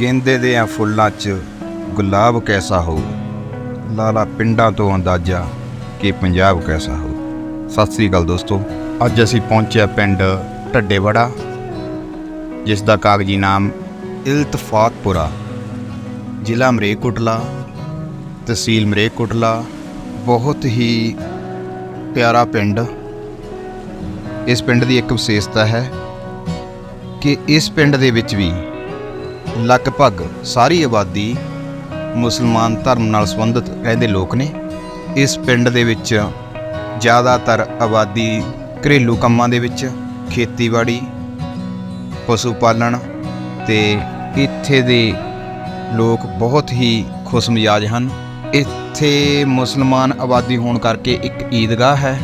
ਗੇਂਦੇ ਦੇ ਆ ਫੁੱਲਾਂ 'ਚ ਗੁਲਾਬ ਕੈਸਾ ਹੋ ਲਾਲਾ ਪਿੰਡਾਂ ਤੋਂ ਅੰਦਾਜ਼ਾ ਕਿ ਪੰਜਾਬ ਕੈਸਾ ਹੋ ਸਤਿ ਸ੍ਰੀ ਅਕਾਲ ਦੋਸਤੋ, ਅੱਜ ਅਸੀਂ ਪਹੁੰਚਿਆ ਪਿੰਡ ਢੱਡੇਵੜਾ, ਜਿਸ ਦਾ ਕਾਗਜ਼ੀ ਨਾਮ ਇਲਤਫਾਕਪੁਰਾ ਜ਼ਿਲ੍ਹਾ ਮਰੇਕੋਟਲਾ, ਤਹਿਸੀਲ ਮਰੇਕੋਟਲਾ, ਬਹੁਤ ਹੀ ਪਿਆਰਾ ਪਿੰਡ। ਇਸ ਪਿੰਡ ਦੀ ਇੱਕ ਵਿਸ਼ੇਸ਼ਤਾ ਹੈ ਕਿ ਇਸ ਪਿੰਡ ਦੇ ਵਿੱਚ ਵੀ ਲਗਭਗ ਸਾਰੀ ਆਬਾਦੀ ਮੁਸਲਮਾਨ ਧਰਮ ਨਾਲ ਸੰਬੰਧਿਤ ਰਹਿੰਦੇ ਲੋਕ ਨੇ। ਇਸ ਪਿੰਡ ਦੇ ਵਿੱਚ ਜ਼ਿਆਦਾਤਰ ਆਬਾਦੀ ਘਰੇਲੂ ਕੰਮਾਂ ਦੇ ਵਿੱਚ, ਖੇਤੀਬਾੜੀ ਪਸ਼ੂ ਪਾਲਣ ਤੇ ਇੱਥੇ ਦੇ ਲੋਕ ਬਹੁਤ ਹੀ ਖੁਸ਼ਮਿਜਾਜ ਹਨ। ਇੱਥੇ ਮੁਸਲਮਾਨ ਆਬਾਦੀ ਹੋਣ ਕਰਕੇ ਇੱਕ ਈਦਗਾਹ ਹੈ,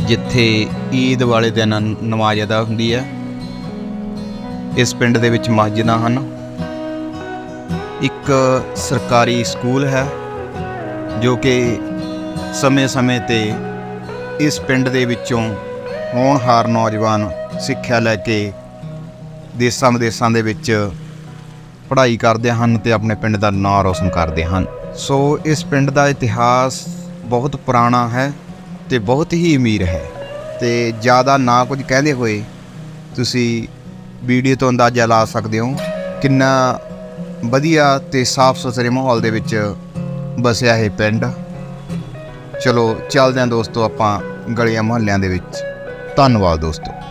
ਜਿੱਥੇ ਈਦ ਵਾਲੇ ਦਿਨ ਨਮਾਜ਼ ਅਦਾ ਹੁੰਦੀ ਹੈ। ਇਸ ਪਿੰਡ ਦੇ ਵਿੱਚ ਮਸਜਿਦਾਂ ਹਨ। ਇੱਕ ਸਰਕਾਰੀ ਸਕੂਲ ਹੈ, ਜੋ ਕਿ ਸਮੇਂ-ਸਮੇਂ ਤੇ ਇਸ ਪਿੰਡ ਦੇ ਵਿੱਚੋਂ ਹੋਣਹਾਰ ਨੌਜਵਾਨ ਸਿੱਖਿਆ ਲੈ ਕੇ ਦੇਸਾਂ ਵਿਦੇਸਾਂ ਦੇ ਵਿੱਚ ਪੜ੍ਹਾਈ ਕਰਦੇ ਹਨ ਤੇ ਆਪਣੇ ਪਿੰਡ ਦਾ ਨਾਂ ਰੌਸ਼ਨ ਕਰਦੇ ਹਨ। ਸੋ ਇਸ ਪਿੰਡ ਦਾ ਇਤਿਹਾਸ ਬਹੁਤ ਪੁਰਾਣਾ ਹੈ ਤੇ ਬਹੁਤ ਹੀ ਅਮੀਰ ਹੈ। ਤੇ ਜ਼ਿਆਦਾ ਨਾ ਕੁਝ ਕਹਿੰਦੇ ਹੋਏ ਤੁਸੀਂ ਵੀਡੀਓ ਤੋਂ ਅੰਦਾਜ਼ਾ ਲਾ ਸਕਦੇ ਹੋ ਕਿੰਨਾ ਵਧੀਆ ਤੇ ਸਾਫ਼ ਸੁਥਰੇ ਮਾਹੌਲ ਦੇ ਵਿੱਚ ਵਸਿਆ ਇਹ ਪਿੰਡ। ਚਲੋ, ਚੱਲਦੇ ਹਾਂ ਦੋਸਤੋ ਆਪਾਂ ਗਲੀਆਂ ਮੁਹੱਲਿਆਂ ਦੇ ਵਿੱਚ। ਧੰਨਵਾਦ ਦੋਸਤੋ।